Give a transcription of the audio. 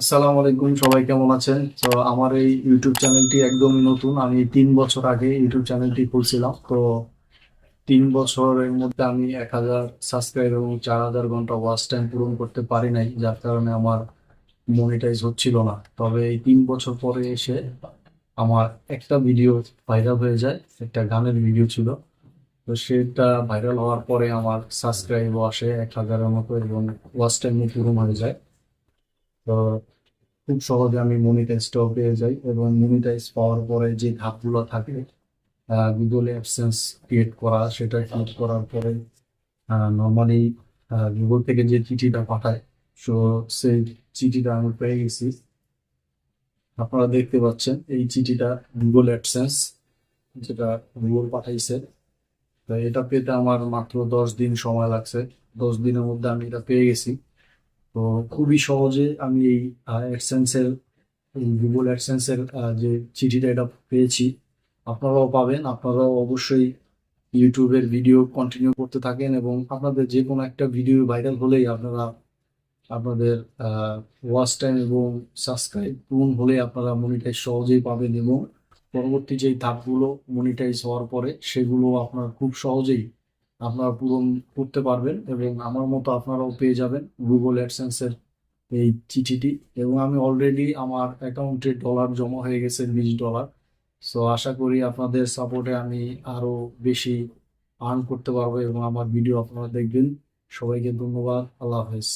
আসসালামু আলাইকুম, সবাই কেমন আছেন? তো আমার এই ইউটিউব চ্যানেলটি একদমই নতুন। আমি তিন বছর আগে ইউটিউব চ্যানেলটি খুলছিলাম। তো তিন বছরের মধ্যে আমি এক হাজার সাবস্ক্রাইব এবং চার হাজার ঘণ্টা ওয়াচ টাইম পূরণ করতে পারি নাই, যার কারণে আমার মনিটাইজ হচ্ছিল না। তবে এই তিন বছর পরে এসে আমার একটা ভিডিও ভাইরাল হয়ে যায়, একটা গানের ভিডিও ছিল। তো সেটা ভাইরাল হওয়ার পরে আমার সাবস্ক্রাইবও আসে এক হাজারের মতো এবং ওয়াচ টাইমও পূরণ হয়ে যায়। খুব সহজে আমি মনিটাইজটাও পেয়ে যাই এবং মনিটাইজ পাওয়ার পরে যে ধাপগুলো থাকে গুগল অ্যাডসেন্স ক্রিয়েট করা, সেটা ক্রিয়েট করার পরে নর্মালি গুগল থেকে যে চিঠিটা পাঠায় সো সেই চিঠিটা আমি পেয়ে গেছি। আপনারা দেখতে পাচ্ছেন, এই চিঠিটা গুগল অ্যাডসেন্স যেটা গুগল পাঠাইছে। তো এটা পেতে আমার মাত্র দশ দিন সময় লাগছে। দশ দিনের মধ্যে আমি এটা পেয়ে গেছি। তো খুবই সহজে আমি এই অ্যাডসেন্সের গুগল অ্যাডসেন্সের যে চিঠিটা এটা পেয়েছি। আপনারাও পাবেন। আপনারাও অবশ্যই ইউটিউবের ভিডিও কন্টিনিউ করতে থাকেন এবং আপনাদের যে কোনো একটা ভিডিও ভাইরাল হলেই আপনারা, আপনাদের ওয়াচ টাইম এবং সাবস্ক্রাইব পূরণ হলে আপনারা মনিটাইজ সহজেই পাবেন এবং পরবর্তী যেই ধাপগুলো মনিটাইজ হওয়ার পরে সেগুলো আপনারা খুব সহজেই আপনারা পূরণ করতে পারবেন এবং আমার মতো আপনারাও পেয়ে যাবেন গুগল অ্যাডসেন্সের এই চিঠিটি। এবং আমি অলরেডি আমার অ্যাকাউন্টে ডলার জমা হয়ে গেছে, বিশ ডলার সো আশা করি আপনাদের সাপোর্টে আমি আরও বেশি আর্ন করতে পারব এবং আমার ভিডিও আপনারা দেখবেন। সবাইকে ধন্যবাদ, আল্লাহ হাফেজ।